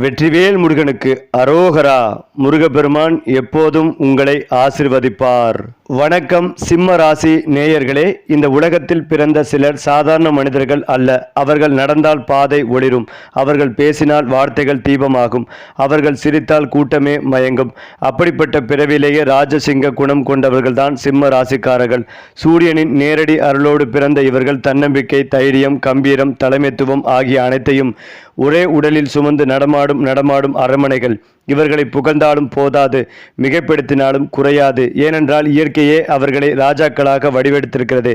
வெற்றிவேல் முருகனுக்கு அரோகரா. முருகப்பெருமான் எப்போதும் உங்களை ஆசிர்வதிப்பார். வணக்கம் சிம்ம ராசி நேயர்களே. இந்த உலகத்தில் பிறந்த சிலர் சாதாரண மனிதர்கள் அல்ல. அவர்கள் நடந்தால் பாதை ஒளிரும். அவர்கள் பேசினால் வார்த்தைகள் தீபமாகும். அவர்கள் சிரித்தால் கூட்டமே மயங்கும். அப்படிப்பட்ட பிறவிலேயே ராஜசிங்க குணம் கொண்டவர்கள்தான் சிம்ம ராசிக்காரர்கள். சூரியனின் நேரடி அருளோடு பிறந்த இவர்கள் தன்னம்பிக்கை தைரியம் கம்பீரம் தலைமைத்துவம் ஆகிய அனைத்தையும் ஒரே உடலில் சுமந்து நடமாடும் நடமாடும் அரமனைகள் இவர்களை புகழ்ந்தாலும் போதாது மிகைப்படுத்தினாலும் குறையாது. ஏனென்றால் இயற்கையே அவர்களை ராஜாக்களாக வடிவெடுத்திருக்கிறது.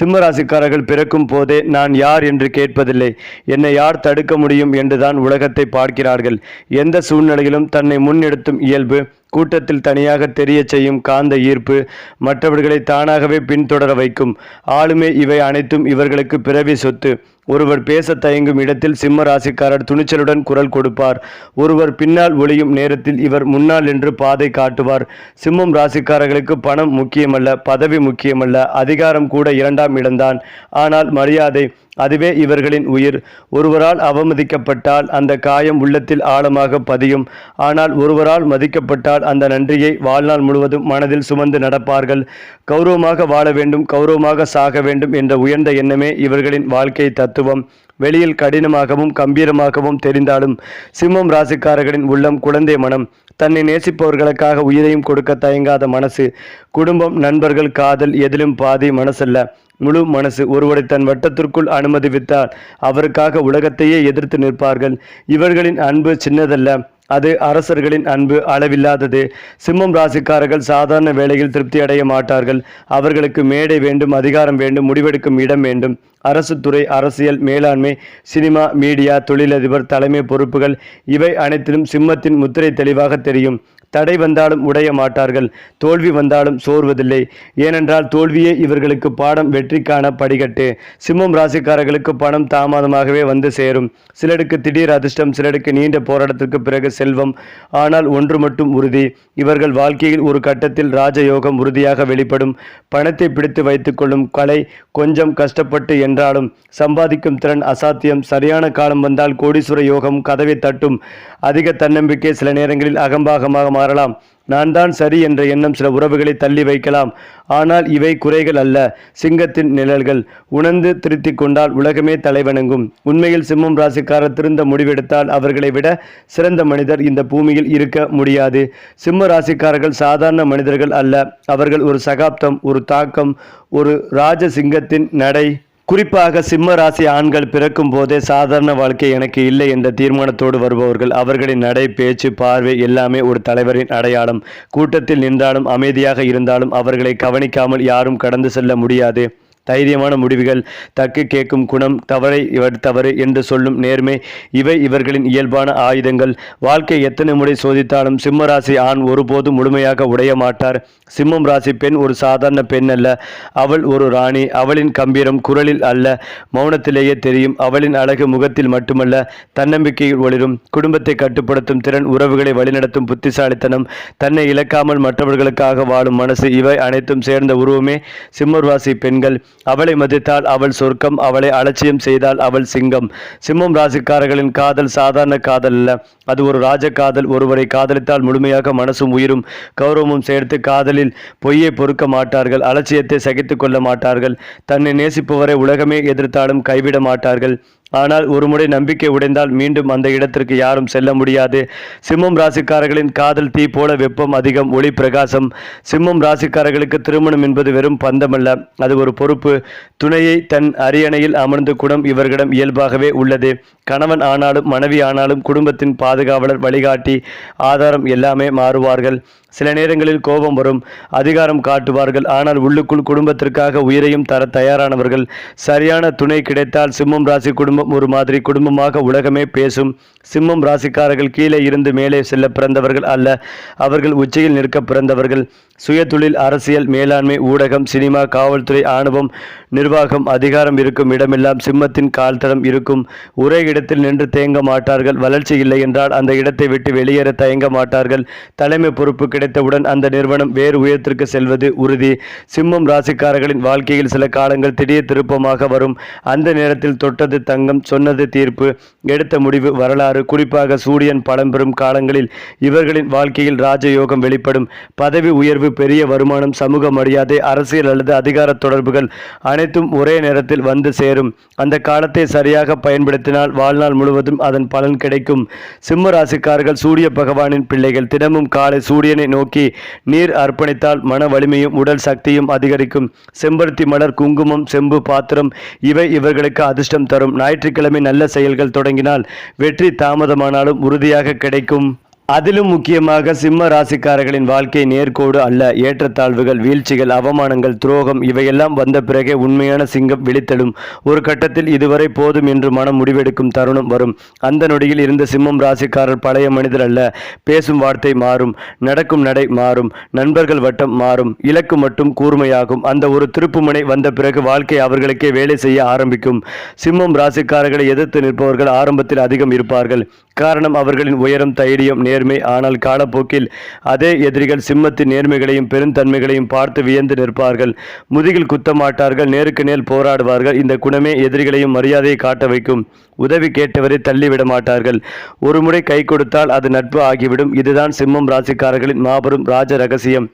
சிம்மராசிக்காரர்கள் பிறக்கும் போதே நான் யார் என்று கேட்பதில்லை. என்னை யார் தடுக்க முடியும் என்றுதான் உலகத்தை பார்க்கிறார்கள். எந்த சூழ்நிலையிலும் தன்னை முன்னெடுத்தும் இயல்பு கூட்டத்தில் தனியாக தெரியச் செய்யும் காந்த ஈர்ப்பு மற்றவர்களை தானாகவே பின்தொடர வைக்கும். ஆளுமே இவை அனைத்தும் இவர்களுக்கு பிறவி சொத்து. ஒருவர் பேச தயங்கும் இடத்தில் சிம்ம ராசிக்காரர் துணிச்சலுடன் குரல் கொடுப்பார். ஒருவர் பின்னால் ஒளியும் நேரத்தில் இவர் முன்னால் என்று பாதை காட்டுவார். சிம்மம் ராசிக்காரர்களுக்கு பணம் முக்கியமல்ல பதவி முக்கியமல்ல அதிகாரம் கூட இரண்டாம் இடம்தான். ஆனால் மரியாதை அதுவே இவர்களின் உயிர். ஒருவரால் அவமதிக்கப்பட்டால் அந்த காயம் உள்ளத்தில் ஆழமாக பதியும். ஆனால் ஒருவரால் மதிக்கப்பட்டால் அந்த நன்றியை வாழ்நாள் முழுவதும் மனதில் சுமந்து நடப்பார்கள். கௌரவமாக வாழ வேண்டும் கௌரவமாக சாக வேண்டும் என்ற உயர்ந்த எண்ணமே இவர்களின் வாழ்க்கை தத்துவம். வெளியில் கடினமாகவும் கம்பீரமாகவும் தெரிந்தாலும் சிம்மம் ராசிக்காரர்களின் உள்ளம் குழந்தை மனம். தன்னை நேசிப்பவர்களுக்காக உயிரையும் கொடுக்க தயங்காத மனசு. குடும்பம் நண்பர்கள் காதல் எதிலும் பாதி மனசல்ல. முழு மனசு ஒருவரை தன் வட்டத்திற்குள் அனுமதிவித்தால் அவருக்காக உலகத்தையே எதிர்த்து நிற்பார்கள். இவர்களின் அன்பு சின்னதல்ல. அது அரசர்களின் அன்பு அளவில்லாதது. சிம்மம் ராசிக்காரர்கள் சாதாரண வேலையில் திருப்தி அடைய மாட்டார்கள். அவர்களுக்கு மேடை வேண்டும் அதிகாரம் வேண்டும் முடிவெடுக்கும் இடம் வேண்டும். அரசு துறை அரசியல் மேலாண்மை சினிமா மீடியா தொழிலதிபர் தலைமை பொறுப்புகள் இவை அனைத்திலும் சிம்மத்தின் முத்திரை தெளிவாக தெரியும். தடை வந்தாலும் உடைய மாட்டார்கள். தோல்வி வந்தாலும் சோர்வதில்லை. ஏனென்றால் தோல்வியே இவர்களுக்கு பாடம் வெற்றிக்கான படிகட்டு சிம்மம் ராசிக்காரர்களுக்கு பணம் தாமதமாகவே வந்து சேரும். சிலருக்கு திடீர் அதிர்ஷ்டம் சிலருக்கு நீண்ட போராட்டத்திற்கு பிறகு செல்வம். ஆனால் ஒன்று மட்டும் உறுதி. இவர்கள் வாழ்க்கையில் ஒரு கட்டத்தில் ராஜயோகம் உறுதியாக வெளிப்படும். பணத்தை பிடித்து வைத்துக்கொள்ளும் கலை கொஞ்சம் கஷ்டப்பட்டு என்றாலும் சம்பாதிக்கும் திறன் அசாத்தியம். சரியான காலம் வந்தால் கோடீஸ்வர யோகம் கதவை தட்டும். அதிக தன்னம்பிக்கை சில நேரங்களில் அகம்பாகமாக மாறலாம். நான் தான் சரி என்ற எண்ணம் சில உறவுகளை தள்ளி வைக்கலாம். ஆனால் இவை குறைகள் அல்ல சிங்கத்தின் நிழல்கள். உணர்ந்து திருத்தி கொண்டால் உலகமே தலைவணங்கும். உண்மையில் சிம்மம் ராசிக்காரர் திருந்த முடிவெடுத்தால் அவர்களை விட சிறந்த மனிதர் இந்த பூமியில் இருக்க முடியாது. சிம்ம ராசிக்காரர்கள் சாதாரண மனிதர்கள் அல்ல. அவர்கள் ஒரு சகாப்தம் ஒரு தாக்கம் ஒரு ராஜ சிங்கத்தின் நடை. குறிப்பாக சிம்ம ராசி ஆண்கள் பிறக்கும் போதே சாதாரண வாழ்க்கை எனக்கு இல்லை என்ற தீர்மானத்தோடு வருபவர்கள் அவர்களின் நடை பேச்சு பார்வை எல்லாமே ஒரு தலைவரின் அடையாளம். கூட்டத்தில் நின்றாலும் அமைதியாக இருந்தாலும் அவர்களை கவனிக்காமல் யாரும் கடந்து செல்ல முடியாது. தைரியமான முடிவுகள் தக்கு கேட்கும் குணம் தவறை இவர் தவறு என்று சொல்லும் நேர்மை இவை இவர்களின் இயல்பான ஆயுதங்கள். வாழ்க்கை எத்தனை முறை சோதித்தாலும் சிம்ம ராசி ஆண் ஒருபோதும் முழுமையாக உடைய மாட்டார். சிம்மம் ராசி பெண் ஒரு சாதாரண பெண் அல்ல. அவள் ஒரு ராணி அவளின் கம்பீரம் குரலில் அல்ல மௌனத்திலேயே தெரியும். அவளின் அழகு முகத்தில் மட்டுமல்ல தன்னம்பிக்கையில் ஒளிரும். குடும்பத்தை கட்டுப்படுத்தும் திறன் உறவுகளை வழிநடத்தும் புத்திசாலித்தனம் தன்னை இழக்காமல் மற்றவர்களுக்காக வாழும் மனசு இவை அனைத்தும் சேர்ந்த உருவமே சிம்மராசி பெண்கள். அவளை மதித்தால் அவள் சொர்க்கம் அவளை அலட்சியம் செய்தால் அவள் சிங்கம். சிம்மம் ராசிக்காரர்களின் காதல் சாதாரண காதல் அல்ல. அது ஒரு ராஜ காதல். ஒருவரை காதலித்தால் முழுமையாக மனசும் உயிரும் கௌரவமும் சேர்த்து காதலில் பொய்யை பொறுக்க மாட்டார்கள் அலட்சியத்தை சகித்து கொள்ள மாட்டார்கள். தன்னை நேசிப்பவரை உலகமே எதிர்த்தாலும் கைவிட மாட்டார்கள். ஆனால் ஒருமுறை நம்பிக்கை உடைந்தால் மீண்டும் அந்த இடத்திற்கு யாரும் செல்ல முடியாது. சிம்மம் ராசிக்காரர்களின் காதல் தீ போல வெப்பம் அதிகம் ஒளி பிரகாசம். சிம்மம் ராசிக்காரர்களுக்கு திருமணம் என்பது வெறும் பந்தமல்ல. அது ஒரு பொறுப்பு. துணையை தன் அரியணையில் அமர்ந்து குணம் இவர்களிடம் இயல்பாகவே உள்ளது. கணவன் ஆனாலும் மனைவி ஆனாலும் குடும்பத்தின் பாதுகாவலர் வழிகாட்டி ஆதாரம் எல்லாமே மாறுவார்கள். சில நேரங்களில் கோபம் வரும். அதிகாரம் காட்டுவார்கள். ஆனால் உள்ளுக்குள் குடும்பத்திற்காக உயிரையும் தர தயாரானவர்கள். சரியான துணை கிடைத்தால் சிம்மம் ராசி குடும்பம் ஒரு மாதிரி குடும்பமாக உலகமே பேசும். சிம்மம் ராசிக்காரர்கள் கீழே இருந்து மேலே செல்ல பிறந்தவர்கள் அல்ல. அவர்கள் உச்சியில் நிற்க பிறந்தவர்கள். சுயதொழில் அரசியல் மேலாண்மை ஊடகம் சினிமா காவல்துறை ஆணவம் நிர்வாகம் அதிகாரம் இருக்கும் இடமெல்லாம் சிம்மத்தின் கால்தடம் இருக்கும். ஒரே இடத்தில் நின்று தேங்க மாட்டார்கள். வளர்ச்சி இல்லை என்றால் அந்த இடத்தை விட்டு வெளியேற தயங்க மாட்டார்கள். தலைமை பொறுப்பு கிடைத்தவுடன் அந்த நிறுவனம் வேறு உயரத்திற்கு செல்வது உறுதி. சிம்மம் ராசிக்காரர்களின் வாழ்க்கையில் சில காலங்கள் திடீர் திருப்பமாக வரும். அந்த நேரத்தில் தொட்டது தங்கம் சொன்னது தீர்ப்பு. எடுத்த முடிவு வரலாறு. குறிப்பாக சூரியன் பழம்பெறும் காலங்களில் இவர்களின் வாழ்க்கையில் ராஜயோகம் வெளிப்படும். பதவி உயர்வு பெரிய வருமானம் சமூக மரியாதை அரசியல் அல்லது அதிகார தொடர்புகள் அனைத்தும் ஒரே நேரத்தில் வந்து சேரும். அந்த காலத்தை சரியாக பயன்படுத்தினால் வாழ்நாள் முழுவதும் அதன் பலன் கிடைக்கும். சிம்ம ராசிக்காரர்கள் சூரிய பகவானின் பிள்ளைகள். தினமும் காலை சூரியனை நோக்கி நீர் அர்ப்பணித்தால் மன வலிமையும் உடல் சக்தியும் அதிகரிக்கும். செம்பருத்தி மலர் குங்குமம் செம்பு பாத்திரம் இவை இவர்களுக்கு அதிர்ஷ்டம் தரும். ஞாயிற்றுக்கிழமை நல்ல செயல்கள் தொடங்கினால் வெற்றி தாமதமானாலும் உறுதியாக கிடைக்கும். அதிலும் முக்கியமாக சிம்ம ராசிக்காரர்களின் வாழ்க்கை நேர்கோடு அல்ல. ஏற்றத்தாழ்வுகள் வீழ்ச்சிகள் அவமானங்கள் துரோகம் இவையெல்லாம் வந்த பிறகே உண்மையான சிங்கம் விழித்தெழும். ஒரு கட்டத்தில் இதுவரை போதும் என்று மனம் முடிவெடுக்கும் தருணம் வரும். அந்த நொடியில் இருந்த சிம்மம் ராசிக்காரர் பழைய மனிதர் அல்ல. பேசும் வார்த்தை மாறும் நடக்கும் நடை மாறும் நண்பர்கள் வட்டம் மாறும் இலக்கு மட்டும் கூர்மையாகும். அந்த ஒரு திருப்புமுனை வந்த பிறகு வாழ்க்கை அவர்களுக்கே வேலை செய்ய ஆரம்பிக்கும். சிம்மம் ராசிக்காரர்களை எதிர்த்து நிற்பவர்கள் ஆரம்பத்தில் அதிகம் இருப்பார்கள். காரணம் அவர்களின் உயரம் தைரியம் நேர்மை. ஆனால் காலப்போக்கில் அதே எதிரிகள் சிம்மத்தின் நேர்மைகளையும் பெருந்தன்மைகளையும் பார்த்து வியந்து நிற்பார்கள். முதுகில் குத்தமாட்டார்கள் நேருக்கு நேர் போராடுவார்கள். இந்த குணமே எதிரிகளையும் மரியாதையை காட்ட வைக்கும். உதவி கேட்டவரை தள்ளிவிட மாட்டார்கள். ஒரு முறை கை கொடுத்தால் அது நட்பு ஆகிவிடும். இதுதான் சிம்மம் ராசிக்காரர்களின் மாபெரும் ராஜ ரகசியம்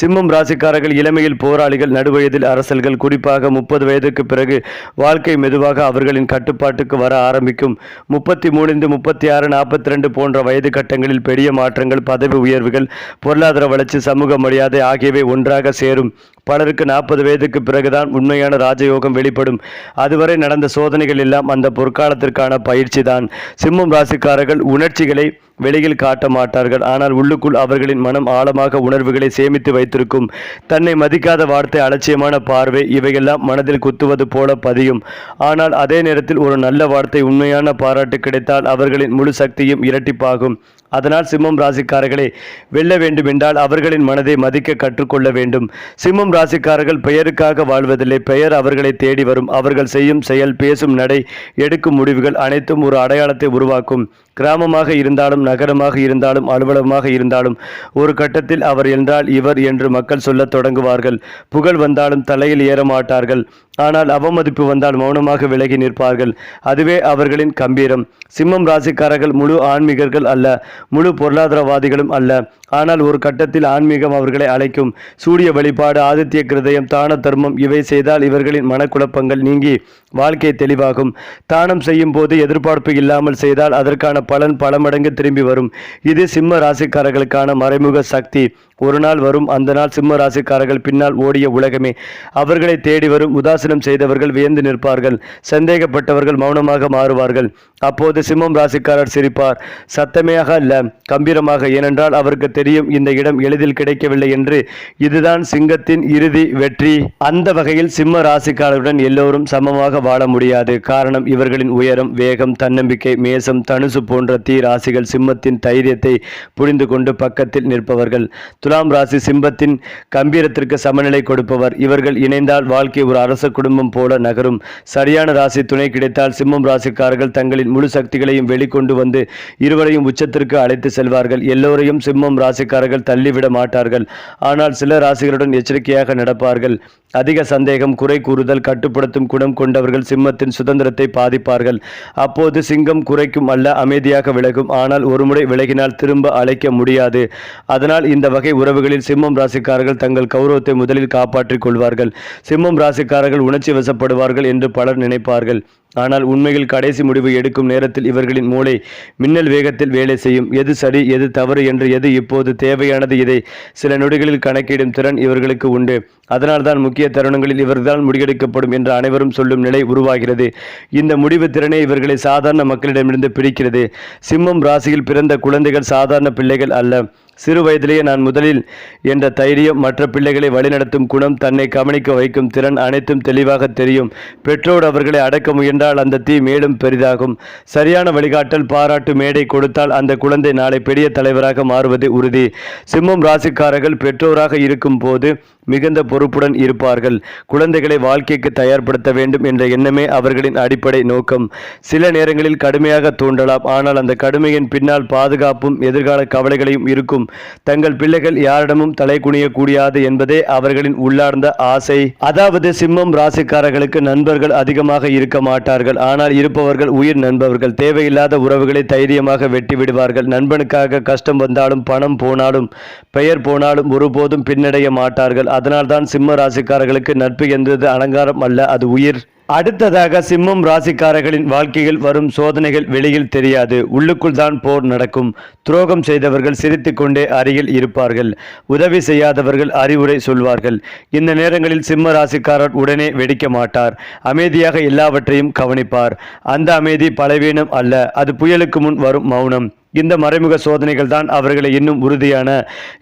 சிம்மம் ராசிக்காரர்கள் இளமையில் போராளிகள் நடுவயதில் அரசல்கள் குறிப்பாக முப்பது வயதுக்கு பிறகு வாழ்க்கை மெதுவாக அவர்களின் கட்டுப்பாட்டுக்கு வர ஆரம்பிக்கும். முப்பத்தி மூணிந்து முப்பத்தி ஆறு நாற்பத்தி ரெண்டு போன்ற வயது கட்டங்களில் பெரிய மாற்றங்கள் பதவி உயர்வுகள் பொருளாதார வளர்ச்சி சமூக மரியாதை ஆகியவை ஒன்றாக சேரும். பலருக்கு நாற்பது வயதுக்கு பிறகுதான் உண்மையான ராஜயோகம் வெளிப்படும். அதுவரை நடந்த சோதனைகள் எல்லாம் அந்த பொற்காலத்திற்கான பயிற்சி தான் சிம்மம் ராசிக்காரர்கள் உணர்ச்சிகளை வெளியில் காட்ட மாட்டார்கள். ஆனால் உள்ளுக்குள் அவர்களின் மனம் ஆழமாக உணர்வுகளை சேமித்து வைத்திருக்கும். தன்னை மதிக்காத வார்த்தை அலட்சியமான பார்வை இவையெல்லாம் மனதில் குத்துவது போல பதியும். ஆனால் அதே நேரத்தில் ஒரு நல்ல வார்த்தை உண்மையான பாராட்டு கிடைத்தால் அவர்களின் முழு சக்தியும் இரட்டிப்பாகும். அதனால் சிம்மம் ராசிக்காரர்களை வெல்ல வேண்டுமென்றால் அவர்களின் மனதை மதிக்க கற்றுக்கொள்ள வேண்டும். சிம்மம் ராசிக்காரர்கள் பெயருக்காக வாழ்வதில்லை. பெயர் அவர்களை தேடி வரும். அவர்கள் செய்யும் செயல் பேசும் நடை எடுக்கும் முடிவுகள் அனைத்தும் ஒரு அடையாளத்தை உருவாக்கும். கிராமமாக இருந்தாலும் நகரமாக இருந்தாலும் அலுவலகமாக இருந்தாலும் ஒரு கட்டத்தில் அவர் என்றால் இவர் என்று மக்கள் சொல்லத் தொடங்குவார்கள். புகழ் வந்தாலும் தலையில் ஏற மாட்டார்கள். ஆனால் அவமதிப்பு வந்தால் மௌனமாக விலகி நிற்பார்கள். அதுவே அவர்களின் கம்பீரம். சிம்மம் ராசிக்காரர்கள் முழு ஆன்மீகர்கள் அல்ல. முழு பொருளாதாரவாதிகளும் அல்ல. ஆனால் ஒரு கட்டத்தில் ஆன்மீகம் அவர்களை அழைக்கும். சூரிய வழிபாடு ஆதி ஆதித்ய கிருதயம் தான தர்மம் இவை செய்தால் இவர்களின் மனக்குழப்பங்கள் நீங்கி வாழ்க்கை தெளிவாகும். தானம் செய்யும் போது எதிர்பார்ப்பு இல்லாமல் செய்தால் அதற்கான பலன் பல மடங்கு திரும்பி வரும். இது சிம்ம ராசிக்காரர்களுக்கான மறைமுக சக்தி. ஒரு நாள் வரும் அந்த நாள் சிம்ம ராசிக்காரர்கள் பின்னால் ஓடிய உலகமே. அவர்களை தேடி வரும் உதாசீனம் செய்தவர்கள் வியந்து நிற்பார்கள். சந்தேகப்பட்டவர்கள் மௌனமாக மாறுவார்கள். அப்போது சிம்மம் ராசிக்காரர் சிரிப்பார். சத்தமையாக அல்ல கம்பீரமாக. ஏனென்றால் அவருக்கு தெரியும் இந்த இடம் எளிதில் கிடைக்கவில்லை என்று. இதுதான் சிங்கத்தின் இறுதி வெற்றி. அந்த வகையில் சிம்ம ராசிக்காரருடன் எல்லோரும் சமமாக வாழ முடியாது. காரணம் இவர்களின் உயரம் வேகம் தன்னம்பிக்கை மேசம் தனுசு போன்ற தீ ராசிகள் சிம்மத்தின் தைரியத்தை புரிந்து கொண்டு பக்கத்தில் நிற்பவர்கள். துலாம் ராசி சிம்பத்தின் கம்பீரத்திற்கு சமநிலை கொடுப்பவர். இவர்கள் இணைந்தால் வாழ்க்கை ஒரு அரச குடும்பம் போல நகரும். சரியான ராசி துணை கிடைத்தால் சிம்மம் ராசிக்காரர்கள் தங்களின் முழு சக்திகளையும் வெளிக்கொண்டு வந்து இருவரையும் உச்சத்திற்கு அழைத்து செல்வார்கள். எல்லோரையும் சிம்மம் ராசிக்காரர்கள் தள்ளிவிட மாட்டார்கள். ஆனால் சில ராசிகளுடன் எச்சரிக்கையாக நடப்பார்கள். அதிக சந்தேகம் குறை கூறுதல் கட்டுப்படுத்தும் குணம் கொண்டவர்கள் சிம்மத்தின் சுதந்திரத்தை பாதிப்பார்கள். அப்போது சிங்கம் குறைக்கும் அல்ல அமைதியாக விலகும். ஆனால் ஒருமுறை விலகினால் திரும்ப அழைக்க முடியாது. அதனால் இந்த வகை உறவுகளில் சிம்மம் ராசிக்காரர்கள் தங்கள் கௌரவத்தை முதலில் காப்பாற்றிக் கொள்வார்கள். சிம்மம் ராசிக்காரர்கள் உணர்ச்சி வசப்படுவார்கள் என்று பலர் நினைப்பார்கள். ஆனால் உண்மையில் கடைசி முடிவு எடுக்கும் நேரத்தில் இவர்களின் மூளை மின்னல் வேகத்தில் வேலை செய்யும். எது சரி எது தவறு என்று எது இப்போது தேவையானது இதை சில நொடிகளில் கணக்கிடும் திறன் இவர்களுக்கு உண்டு. அதனால்தான் முக்கிய தருணங்களில் இவர்களால் முடிவெடுக்கப்படும் என்று அனைவரும் சொல்லும் நிலை உருவாகிறது. இந்த முடிவு திறனை இவர்களை சாதாரண மக்களிடமிருந்து பிடிக்கிறது சிம்மம் ராசியில் பிறந்த குழந்தைகள் சாதாரண பிள்ளைகள் அல்ல. சிறு வயதிலேயே நான் முதலில் என்ற தைரியம் மற்ற பிள்ளைகளை வழிநடத்தும் குணம் தன்னை கவனிக்க வைக்கும் திறன் அனைத்தும் தெளிவாக தெரியும். பெற்றோர் அவர்களை அடக்க முயன்றால் அந்த தீ மேலும் பெரிதாகும். சரியான வழிகாட்டல் பாராட்டு மேடை கொடுத்தால் அந்த குழந்தை நாளை பெரிய தலைவராக மாறுவது உறுதி. சிம்மம் ராசிக்காரர்கள் பெற்றோராக இருக்கும் போது மிகுந்த பொறுப்புடன் இருப்பார்கள். குழந்தைகளை வாழ்க்கைக்கு தயார்படுத்த வேண்டும் என்ற எண்ணமே அவர்களின் அடிப்படை நோக்கம். சில நேரங்களில் கடுமையாக தூண்டலாம் ஆனால் அந்த கடுமையின் பின்னால் பாதுகாப்பும் எதிர்கால கவலைகளையும் இருக்கும். தங்கள் பிள்ளைகள் யாரிடமும் தலை குனியக்கூடியாது என்பதே அவர்களின் உள்ளார்ந்த ஆசை. அதாவது சிம்மம் ராசிக்காரர்களுக்கு நண்பர்கள் அதிகமாக இருக்க மாட்டார்கள். ஆனால் இருப்பவர்கள் உயிர் நண்பர்கள். தேவையில்லாத உறவுகளை தைரியமாக வெட்டி விடுவார்கள் நண்பனுக்காக கஷ்டம் வந்தாலும் பணம் போனாலும் பெயர் போனாலும் ஒருபோதும் பின்னடைய மாட்டார்கள். அதனால்தான் சிம்ம ராசிக்காரர்களுக்கு நட்பு என்றது அலங்காரம் அல்ல அது உயிர். அடுத்ததாக சிம்மம் ராசிக்காரர்களின் வாழ்க்கையில் வரும் சோதனைகள் வெளியில் தெரியாது. உள்ளுக்குள் தான் போர் நடக்கும். துரோகம் செய்தவர்கள் சிரித்துக்கொண்டே அருகில் இருப்பார்கள். உதவி செய்யாதவர்கள் அறிவுரை சொல்வார்கள். இந்த நேரங்களில் சிம்ம ராசிக்காரர் உடனே வெடிக்க மாட்டார். அமைதியாக எல்லாவற்றையும் கவனிப்பார். அந்த அமைதி பலவீனம் அல்ல அது புயலுக்கு முன் வரும் மௌனம். இந்த மறைமுக சோதனைகள் தான் அவர்களை இன்னும் உறுதியான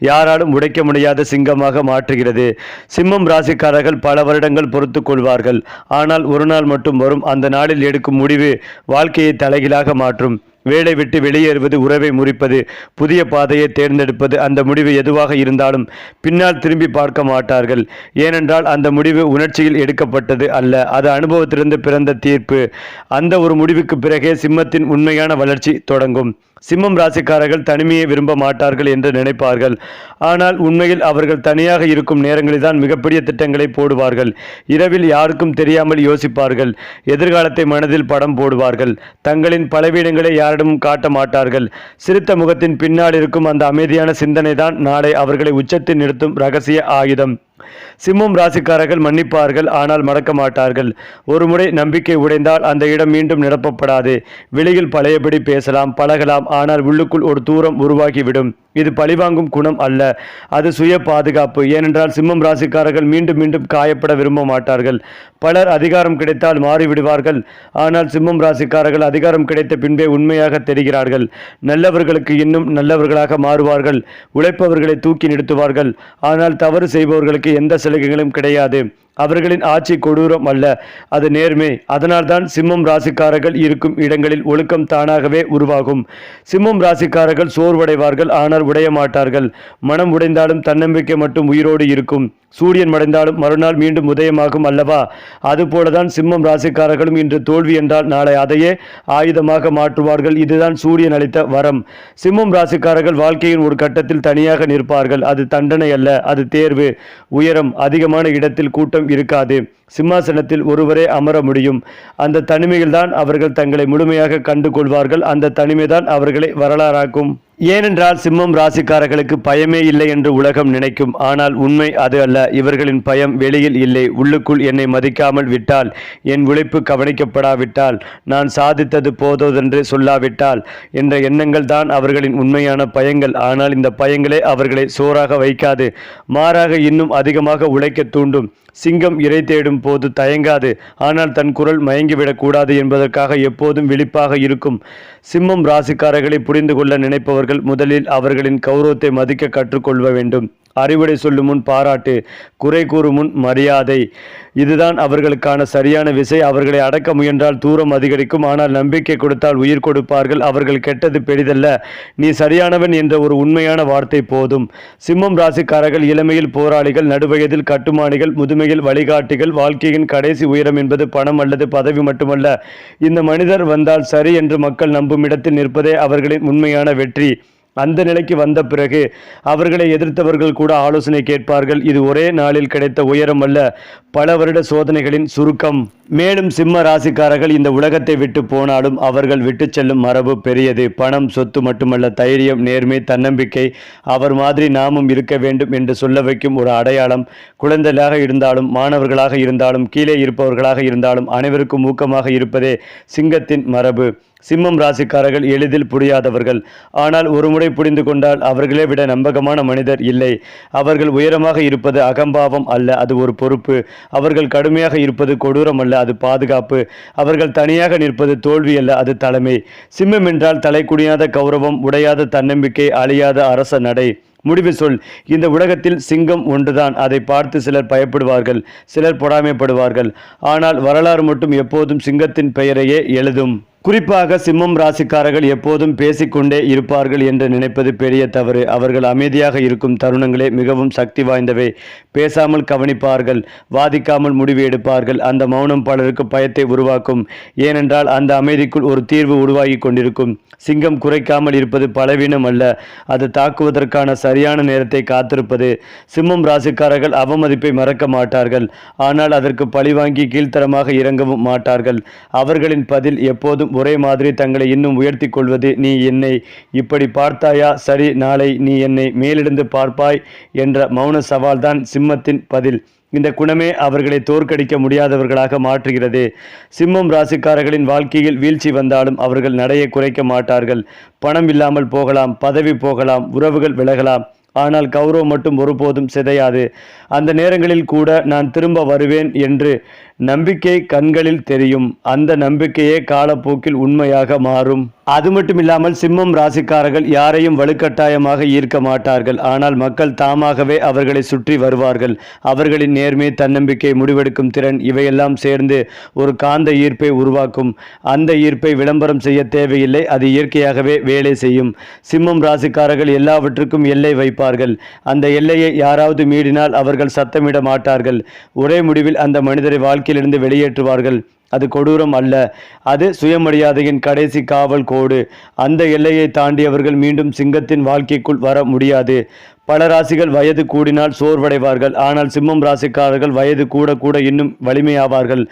யாராலும் உடைக்க முடியாத சிங்கமாக மாற்றுகிறது. சிம்மம் ராசிக்காரர்கள் பல வருடங்கள் பொறுத்து கொள்வார்கள். ஆனால் ஒரு நாள் மட்டும் வரும். அந்த நாளில் எடுக்கும் முடிவு வாழ்க்கையை தலைகீழாக மாற்றும். வேலை விட்டு வெளியேறுவது உறவை முறிப்பது புதிய பாதையை தேர்ந்தெடுப்பது அந்த முடிவு எதுவாக இருந்தாலும் பின்னால் திரும்பி பார்க்க மாட்டார்கள். ஏனென்றால் அந்த முடிவு உணர்ச்சியில் எடுக்கப்பட்டது அல்ல. அது அனுபவத்திலிருந்து பிறந்த தீர்ப்பு. அந்த ஒரு முடிவுக்கு பிறகே சிம்மத்தின் உண்மையான வளர்ச்சி தொடங்கும். சிம்மம் ராசிக்காரர்கள் தனிமையை விரும்ப மாட்டார்கள் என்று நினைப்பார்கள். ஆனால் உண்மையில் அவர்கள் தனியாக இருக்கும் நேரங்களில் தான் மிகப்பெரிய திட்டங்களை போடுவார்கள். இரவில் யாருக்கும் தெரியாமல் யோசிப்பார்கள். எதிர்காலத்தை மனதில் படம் போடுவார்கள். தங்களின் பலவீனங்களை யாரிடமும் காட்ட மாட்டார்கள். சிரித்த முகத்தின் பின்னால் இருக்கும் அந்த அமைதியான சிந்தனை தான் நாளை அவர்களை உச்சத்தில் நிறுத்தும் ரகசிய ஆயுதம். சிம்மம் ராசிக்காரர்கள் மன்னிப்பார்கள் ஆனால் மறக்க மாட்டார்கள். ஒரு முறை நம்பிக்கை உடைந்தால் அந்த இடம் மீண்டும் நிரப்பப்படாது. வெளியில் பழையபடி பேசலாம் பழகலாம் ஆனால் உள்ளுக்குள் ஒரு தூரம் உருவாகிவிடும். இது பழிவாங்கும் குணம் அல்ல அது சுய பாதுகாப்பு. ஏனென்றால் சிம்மம் ராசிக்காரர்கள் மீண்டும் மீண்டும் காயப்பட விரும்ப மாட்டார்கள். பலர் அதிகாரம் கிடைத்தால் மாறிவிடுவார்கள் ஆனால் சிம்மம் ராசிக்காரர்கள் அதிகாரம் கிடைத்த பின்பே உண்மையாக தெரிகிறார்கள். நல்லவர்களுக்கு இன்னும் நல்லவர்களாக மாறுவார்கள் உழைப்பவர்களை தூக்கி நிறுத்துவார்கள் ஆனால் தவறு செய்பவர்களுக்கு எந்த சலுகைகளும் கிடையாது. அவர்களின் ஆட்சி கொடூரம் அல்ல. அது நேர்மை. அதனால்தான் சிம்மம் ராசிக்காரர்கள் இருக்கும் இடங்களில் ஒழுக்கம் தானாகவே உருவாகும். சிம்மம் ராசிக்காரர்கள் சோர்வடைவார்கள் ஆனால் உடைய மாட்டார்கள் மனம் உடைந்தாலும் தன்னம்பிக்கை மட்டும் உயிரோடு இருக்கும். சூரியன் மறைந்தாலும் மறுநாள் மீண்டும் உதயமாகும் அல்லவா? அதுபோலதான் சிம்மம் ராசிக்காரர்களும் இன்று தோல்வி என்றால் நாளை அதையே ஆயுதமாக மாற்றுவார்கள். இதுதான் சூரியன் அளித்த வரம். சிம்மம் ராசிக்காரர்கள் வாழ்க்கையின் ஒரு கட்டத்தில் தனியாக நிற்பார்கள். அது தண்டனை அல்ல அது தேர்வு. உயரம் அதிகமான இடத்தில் கூட்டம் இருக்காது. சிம்மாசனத்தில் ஒருவரே அமர முடியும். அந்த தனிமையில்தான் அவர்கள் தங்களை முழுமையாக கண்டு கொள்வார்கள் அந்த தனிமைதான் அவர்களை வரலாறாக்கும். ஏனென்றால் சிம்மம் ராசிக்காரர்களுக்கு பயமே இல்லை என்று உலகம் நினைக்கும். ஆனால் உண்மை அது அல்ல. இவர்களின் பயம் வெளியில் இல்லை. உள்ளுக்குள் என்னை மதிக்காமல் விட்டால் என் உழைப்பு கவனிக்கப்படாவிட்டால் நான் சாதித்தது போதோதென்று சொல்லாவிட்டால் என்ற எண்ணங்கள் தான் அவர்களின் உண்மையான பயங்கள். ஆனால் இந்த பயங்களே அவர்களை சோறாக வைக்காது. மாறாக இன்னும் அதிகமாக உழைக்க தூண்டும். சிங்கம் இறை தேடும் போது தயங்காது. ஆனால் தன் குரல் மயங்கிவிடக்கூடாது என்பதற்காக எப்போதும் விழிப்பாக இருக்கும். சிம்மம் ராசிக்காரர்களை புரிந்து கொள்ள நினைப்பவர்கள் முதலில் அவர்களின் கௌரவத்தை மதிக்க கற்றுக்கொள்ள வேண்டும். அறிவுரை சொல்லும் முன் பாராட்டு குறை கூறும் முன் மரியாதை. இதுதான் அவர்களுக்கான சரியான விசை. அவர்களை அடக்க முயன்றால் தூரம் அதிகரிக்கும். ஆனால் நம்பிக்கை கொடுத்தால் உயிர் கொடுப்பார்கள். அவர்கள் கெட்டது பெரிதல்ல. நீ சரியானவன் என்ற ஒரு உண்மையான வார்த்தை போதும். சிம்மம் ராசிக்காரர்கள் இளமையில் போராளிகள் நடுவயதில் கட்டுமானிகள் முதுமையில் வழிகாட்டிகள் வாழ்க்கையின் கடைசி உயரம் என்பது பணம் அல்லது பதவி மட்டுமல்ல. இந்த மனிதர் வந்தால் சரி என்று மக்கள் நம்பும் இடத்தில் நிற்பதே அவர்களின் உண்மையான வெற்றி. அந்த நிலைக்கு வந்த பிறகு அவர்களை எதிர்த்தவர்கள் கூட ஆலோசனை கேட்பார்கள். இது ஒரே நாளில் கிடைத்த உயரம் அல்ல பல வருட சோதனைகளின் சுருக்கம். மேலும் சிம்ம ராசிக்காரர்கள் இந்த உலகத்தை விட்டு போனாலும் அவர்கள் விட்டு செல்லும் மரபு பெரியது. பணம் சொத்து மட்டுமல்ல தைரியம் நேர்மை தன்னம்பிக்கை அவர் மாதிரி நாமும் இருக்க வேண்டும் என்று சொல்ல வைக்கும் ஒரு அடையாளம். குழந்தைகளாக இருந்தாலும் மாணவர்களாக இருந்தாலும் கீழே இருப்பவர்களாக இருந்தாலும் அனைவருக்கும் ஊக்கமாக இருப்பதே சிங்கத்தின் மரபு. சிம்மம் ராசிக்காரர்கள் எளிதில் புரியாதவர்கள். ஆனால் ஒருமுறை புரிந்து கொண்டால் அவர்களே விட நம்பகமான மனிதர் இல்லை. அவர்கள் உயரமாக இருப்பது அகம்பாவம் அல்ல அது ஒரு பொறுப்பு. அவர்கள் கடுமையாக இருப்பது கொடூரம் அல்ல அது பாதுகாப்பு. அவர்கள் தனியாக நிற்பது தோல்வி அல்ல அது தலைமை. சிம்மம் என்றால் தலை கௌரவம் உடையாத தன்னம்பிக்கை அழியாத அரச நடை. முடிவு சொல் இந்த உலகத்தில் சிங்கம் ஒன்றுதான் அதை பார்த்து சிலர் பயப்படுவார்கள் சிலர் பொறாமைப்படுவார்கள். ஆனால் வரலாறு மட்டும் எப்போதும் சிங்கத்தின் பெயரையே எழுதும். குறிப்பாக சிம்மம் ராசிக்காரர்கள் எப்போதும் பேசிக்கொண்டே இருப்பார்கள் என்று நினைப்பது பெரிய தவறு. அவர்கள் அமைதியாக இருக்கும் தருணங்களே மிகவும் சக்தி வாய்ந்தவை. பேசாமல் கவனிப்பார்கள் வாதிக்காமல் முடிவு எடுப்பார்கள். அந்த மௌனம் பலருக்கு பயத்தை உருவாக்கும். ஏனென்றால் அந்த அமைதிக்குள் ஒரு தீர்வு உருவாகி கொண்டிருக்கும். சிங்கம் குறைக்காமல் இருப்பது பலவீனம் அல்ல. அது தாக்குவதற்கான சரியான நேரத்தை காத்திருப்பது. சிம்மம் ராசிக்காரர்கள் அவமதிப்பை மறக்க மாட்டார்கள். ஆனால் அதற்கு பழிவாங்கி கீழ்த்தரமாக இறங்கவும் மாட்டார்கள். அவர்களின் பதில் எப்போதும் ஒரே மாதிரி தங்களை இன்னும் உயர்த்தி கொள்வது நீ என்னை இப்படி பார்த்தாயா? சரி நாளை நீ என்னை மேலிருந்து பார்ப்பாய் என்ற மௌன சவால்தான் சிம்மத்தின் பதில். இந்த குணமே அவர்களை தோற்கடிக்க முடியாதவர்களாக மாற்றுகிறது. சிம்மம் ராசிக்காரர்களின் வாழ்க்கையில் வீழ்ச்சி வந்தாலும் அவர்கள் நடையை குறைக்க மாட்டார்கள். பணம் இல்லாமல் போகலாம் பதவி போகலாம் உறவுகள் விலகலாம். ஆனால் கௌரவம் மட்டும் ஒருபோதும் சிதையாது. அந்த நேரங்களில் கூட நான் திரும்ப வருவேன் என்று நம்பிக்கை கண்களில் தெரியும். அந்த நம்பிக்கையே காலப்போக்கில் உண்மையாக மாறும். அது மட்டும் இல்லாமல் சிம்மம் ராசிக்காரர்கள் யாரையும் வலுக்கட்டாயமாக ஈர்க்க மாட்டார்கள். ஆனால் மக்கள் தாமாகவே அவர்களை சுற்றி வருவார்கள். அவர்களின் நேர்மை தன்னம்பிக்கை முடிவெடுக்கும் திறன் இவையெல்லாம் சேர்ந்து ஒரு காந்த ஈர்ப்பை உருவாக்கும். அந்த ஈர்ப்பை விளம்பரம் செய்ய தேவையில்லை. அது இயற்கையாகவே வேலை செய்யும். சிம்மம் ராசிக்காரர்கள் எல்லாவற்றுக்கும் எல்லை வைப்பார்கள். அந்த எல்லையை யாராவது மீறினால் அவர்கள் சத்தமிட மாட்டார்கள். ஒரே முடிவில் அந்த மனிதரை வாழ்க்கையிலிருந்து வெளியேற்றுவார்கள். அது கொடூரம் அல்ல. அது சுயமரியாதையின் கடைசி காவல் கோடு. அந்த எல்லையை தாண்டியவர்கள் மீண்டும் சிங்கத்தின் வாழ்க்கைக்குள் வர முடியாது. பல ராசிகள் வயது கூடினால் சோர்வடைவார்கள். ஆனால் சிம்மம் ராசிக்காரர்கள் வயது கூட கூட இன்னும் வலிமையாவார்கள்.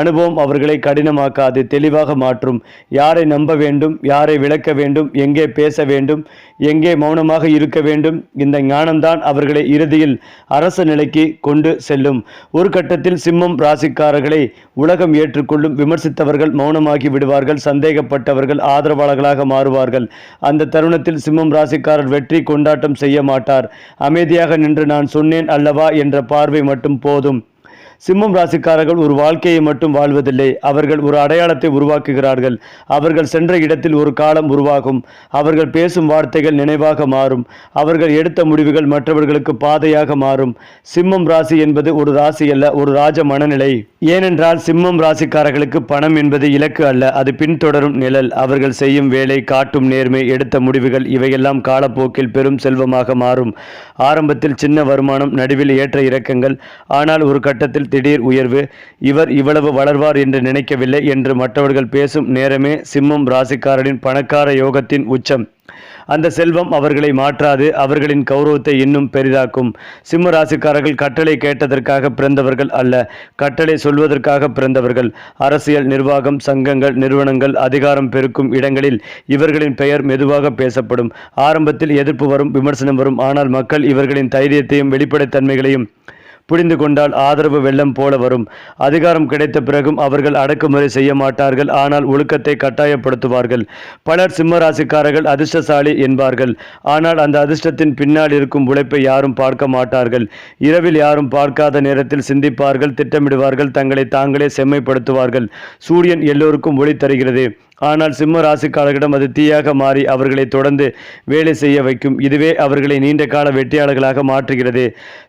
அனுபவம் அவர்களை கடினமாக்காது தெளிவாக மாற்றும். யாரை நம்ப வேண்டும் யாரை விளக்க வேண்டும் எங்கே பேச வேண்டும் எங்கே மௌனமாக இருக்க வேண்டும் இந்த ஞானம்தான் அவர்களை இறுதியில் அரச நிலைக்கு கொண்டு செல்லும். ஒரு கட்டத்தில் சிம்மம் ராசிக்காரர்களை உலகம் ஏற்றுக்கொள்ளும் விமர்சித்தவர்கள் மௌனமாகி விடுவார்கள் சந்தேகப்பட்டவர்கள் ஆதரவாளர்களாக மாறுவார்கள். அந்த தருணத்தில் சிம்மம் ராசிக்காரர் வெற்றி கொண்டாட்டம் செய்ய மாட்டார். அமைதியாக நின்று நான் சொன்னேன் அல்லவா என்ற பார்வை மட்டும் போதும். சிம்மம் ராசிக்காரர்கள் ஒரு வாழ்க்கையை மட்டும் வாழ்வதில்லை. அவர்கள் ஒரு அடையாளத்தை உருவாக்குகிறார்கள். அவர்கள் சென்ற இடத்தில் ஒரு காலம் உருவாகும். அவர்கள் பேசும் வார்த்தைகள் நினைவாக மாறும். அவர்கள் எடுத்த முடிவுகள் மற்றவர்களுக்கு பாதையாக மாறும். சிம்மம் ராசி என்பது ஒரு ராசி அல்ல ஒரு ராஜ மனநிலை. ஏனென்றால் சிம்மம் ராசிக்காரர்களுக்கு பணம் என்பது இலக்கு அல்ல அது பின்தொடரும் நிழல். அவர்கள் செய்யும் வேலை காட்டும் நேர்மை எடுத்த முடிவுகள் இவையெல்லாம் காலப்போக்கில் பெரும் செல்வமாக மாறும். ஆரம்பத்தில் சின்ன வருமானம் நடுவில் ஏற்ற இறக்கங்கள். ஆனால் ஒரு கட்டத்தில் திடீர் உயர்வு. இவர் இவ்வளவு வளர்வார் என்று நினைக்கவில்லை என்று மற்றவர்கள் பேசும் நேரமே சிம்மம் ராசிக்காரனின் பணக்கார யோகத்தின் உச்சம். அந்த செல்வம் அவர்களை மாற்றாது அவர்களின் கௌரவத்தை இன்னும் பெரிதாக்கும். சிம்ம ராசிக்காரர்கள் கட்டளை கேட்டதற்காக பிறந்தவர்கள் அல்ல கட்டளை சொல்வதற்காக பிறந்தவர்கள். அரசியல் நிர்வாகம் சங்கங்கள் நிறுவனங்கள் அதிகாரம் பெருக்கும் இடங்களில் இவர்களின் பெயர் மெதுவாக பேசப்படும். ஆரம்பத்தில் எதிர்ப்பு வரும் விமர்சனம் வரும் ஆனால் மக்கள் இவர்களின் தைரியத்தையும் வெளிப்படைத்தன்மைகளையும் புரிந்து கொண்டால் ஆதரவு வெள்ளம் போல வரும். அதிகாரம் கிடைத்த பிறகும் அவர்கள் அடக்குமுறை செய்ய மாட்டார்கள். ஆனால் ஒழுக்கத்தை கட்டாயப்படுத்துவார்கள். பலர் சிம்மராசிக்காரர்கள் அதிர்ஷ்டசாலி என்பார்கள். ஆனால் அந்த அதிர்ஷ்டத்தின் பின்னால் இருக்கும் உழைப்பை யாரும் பார்க்க மாட்டார்கள். இரவில் யாரும் பார்க்காத நேரத்தில் சிந்திப்பார்கள் திட்டமிடுவார்கள் தங்களை தாங்களே செம்மைப்படுத்துவார்கள். சூரியன் எல்லோருக்கும் ஒளி தருகிறது. ஆனால் சிம்ம ராசிக்காரர்களிடம் அது தீயாக மாறி அவர்களை தொடர்ந்து வேலை செய்ய வைக்கும். இதுவே அவர்களை நீண்ட கால வெற்றியாளர்களாக மாற்றுகிறது.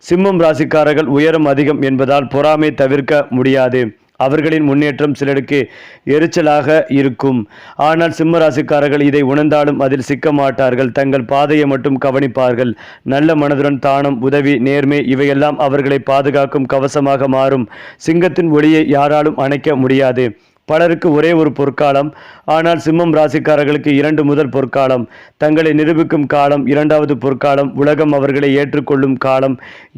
சிம்மம் ராசிக்காரர்கள் உயரம் அதிகம் என்பதால் பொறாமை தவிர்க்க முடியாது. அவர்களின் முன்னேற்றம் சிலருக்கு எரிச்சலாக இருக்கும். ஆனால் சிம்ம ராசிக்காரர்கள் இதை உணர்ந்தாலும் அதில் சிக்க மாட்டார்கள். தங்கள் பாதையை மட்டும் கவனிப்பார்கள். நல்ல மனதுடன் தானம் உதவி நேர்மை இவையெல்லாம் அவர்களை பாதுகாக்கும் கவசமாக மாறும். சிங்கத்தின் ஒளியை யாராலும் அணைக்க முடியாது. பலருக்கு ஒரே ஒரு பொற்காலம். ஆனால் சிம்மம் ராசிக்காரர்களுக்கு இரண்டு முதல் பொற்காலம். தங்களை நிரூபிக்கும் காலம் இரண்டாவது பொற்காலம் உலகம் அவர்களை ஏற்றுக்கொள்ளும் காலம்.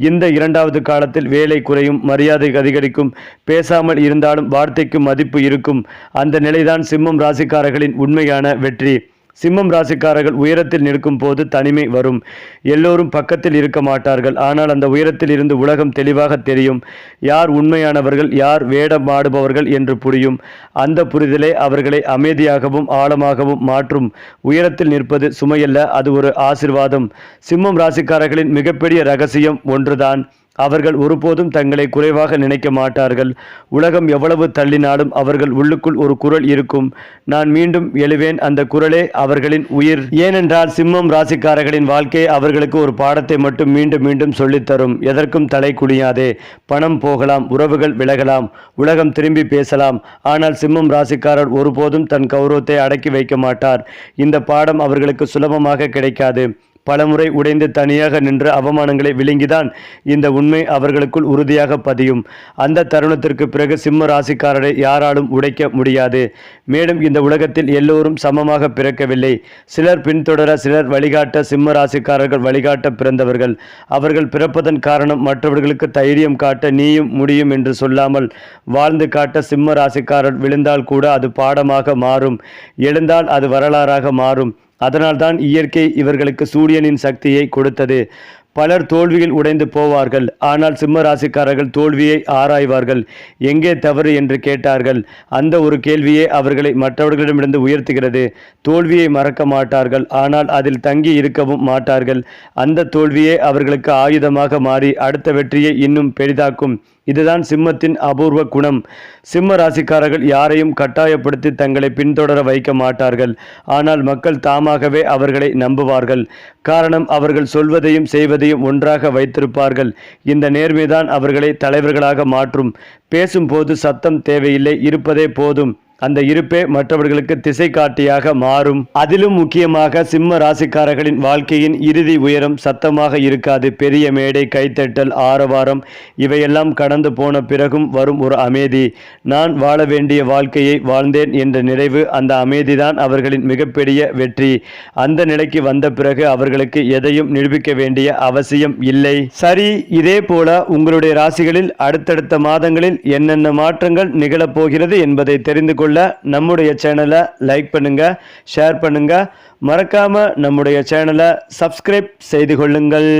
இந்த இரண்டாவது காலத்தில் வேலை குறையும் மரியாதை அதிகரிக்கும் பேசாமல் இருந்தாலும் வார்த்தைக்கு மதிப்பு இருக்கும். அந்த நிலைதான் சிம்மம் ராசிக்காரர்களின் உண்மையான வெற்றி. சிம்மம் ராசிக்காரர்கள் உயரத்தில் நிற்கும் போது தனிமை வரும். எல்லோரும் பக்கத்தில் இருக்க மாட்டார்கள். ஆனால் அந்த உயரத்தில் இருந்து உலகம் தெளிவாக தெரியும். யார் உண்மையானவர்கள் யார் வேடமாடுபவர்கள் என்று புரியும். அந்த புரிதலே அவர்களை அமைதியாகவும் ஆழமாகவும் மாற்றும். உயரத்தில் நிற்பது சுமையல்ல அது ஒரு ஆசிர்வாதம். சிம்மம் ராசிக்காரர்களின் மிகப்பெரிய ரகசியம் ஒன்றுதான். அவர்கள் ஒருபோதும் தங்களை குறைவாக நினைக்க மாட்டார்கள். உலகம் எவ்வளவு தள்ளினாலும் அவர்கள் உள்ளுக்குள் ஒரு குரல் இருக்கும். நான் மீண்டும் எழுவேன் அந்த குரலே அவர்களின் உயிர். ஏனென்றால் சிம்மம் ராசிக்காரர்களின் வாழ்க்கை அவர்களுக்கு ஒரு பாடத்தை மட்டும் மீண்டும் மீண்டும் சொல்லித்தரும். எதற்கும் தலை குனியாதே. பணம் போகலாம் உறவுகள் விலகலாம் உலகம் திரும்பி பேசலாம். ஆனால் சிம்மம் ராசிக்காரர் ஒருபோதும் தன் கௌரவத்தை அடக்கி வைக்க மாட்டார். இந்த பாடம் அவர்களுக்கு சுலபமாக கிடைக்காது. பலமுறை உடைந்து தனியாக நின்ற அவமானங்களை விழுங்கிதான் இந்த உண்மை அவர்களுக்குள் உறுதியாக பதியும். அந்த தருணத்திற்கு பிறகு சிம்ம ராசிக்காரரை யாராலும் உடைக்க முடியாது. மேலும் இந்த உலகத்தில் எல்லோரும் சமமாக பிறக்கவில்லை. சிலர் பின்தொடர சிலர் வழிகாட்ட சிம்ம ராசிக்காரர்கள் வழிகாட்ட பிறந்தவர்கள். அவர்கள் பிறப்பதன் காரணம் மற்றவர்களுக்கு தைரியம் காட்ட நீயும் முடியும் என்று சொல்லாமல் வாழ்ந்து காட்ட சிம்ம ராசிக்காரர் விழுந்தால் கூட அது பாடமாக மாறும். எழுந்தால் அது வரலாறாக மாறும். அதனால்தான் இயற்கை இவர்களுக்கு சூரியனின் சக்தியை கொடுத்தது. பலர் தோல்வியில் உடைந்து போவார்கள். ஆனால் சிம்ம ராசிக்காரர்கள் தோல்வியை ஆராய்வார்கள். எங்கே தவறு என்று கேட்டார்கள். அந்த ஒரு கேள்வியே அவர்களை மற்றவர்களிடமிருந்து உயர்த்துகிறது. தோல்வியை மறக்க மாட்டார்கள். ஆனால் அதில் தங்கி இருக்கவும் மாட்டார்கள். அந்த தோல்வியே அவர்களுக்கு ஆயுதமாக மாறி அடுத்த வெற்றியை இன்னும் பெரிதாக்கும். இதுதான் சிம்மத்தின் அபூர்வ குணம். சிம்ம ராசிக்காரர்கள் யாரையும் கட்டாயப்படுத்தி தங்களை பின்தொடர வைக்க மாட்டார்கள். ஆனால் மக்கள் தாமாகவே அவர்களை நம்புவார்கள். காரணம் அவர்கள் சொல்வதையும் செய்வதையும் ஒன்றாக வைத்திருப்பார்கள். இந்த நேர்மைதான் அவர்களை தலைவர்களாக மாற்றும். பேசும்போது சத்தம் தேவையில்லை இருப்பதே போதும். அந்த இருப்பே மற்றவர்களுக்கு திசை காட்டியாக மாறும். அதிலும் முக்கியமாக சிம்ம ராசிக்காரர்களின் வாழ்க்கையின் இறுதி உயரம் சத்தமாக இருக்காது. பெரிய மேடை கைத்தட்டல் ஆரவாரம் இவையெல்லாம் கடந்து போன பிறகும் வரும் ஒரு அமைதி. நான் வாழ வேண்டிய வாழ்க்கையை வாழ்ந்தேன் என்ற நிறைவு அந்த அமைதிதான் அவர்களின் மிகப்பெரிய வெற்றி. அந்த நிலைக்கு வந்த பிறகு அவர்களுக்கு எதையும் நிரூபிக்க வேண்டிய அவசியம் இல்லை. சரி இதே போல உங்களுடைய ராசிகளில் அடுத்தடுத்த மாதங்களில் என்னென்ன மாற்றங்கள் நிகழப்போகிறது என்பதை தெரிந்து கொள்ள நம்முடைய சேனலை லைக் பண்ணுங்க ஷேர் பண்ணுங்க. மறக்காம நம்முடைய சேனலை சப்ஸ்கிரைப் செய்து கொள்ளுங்கள்.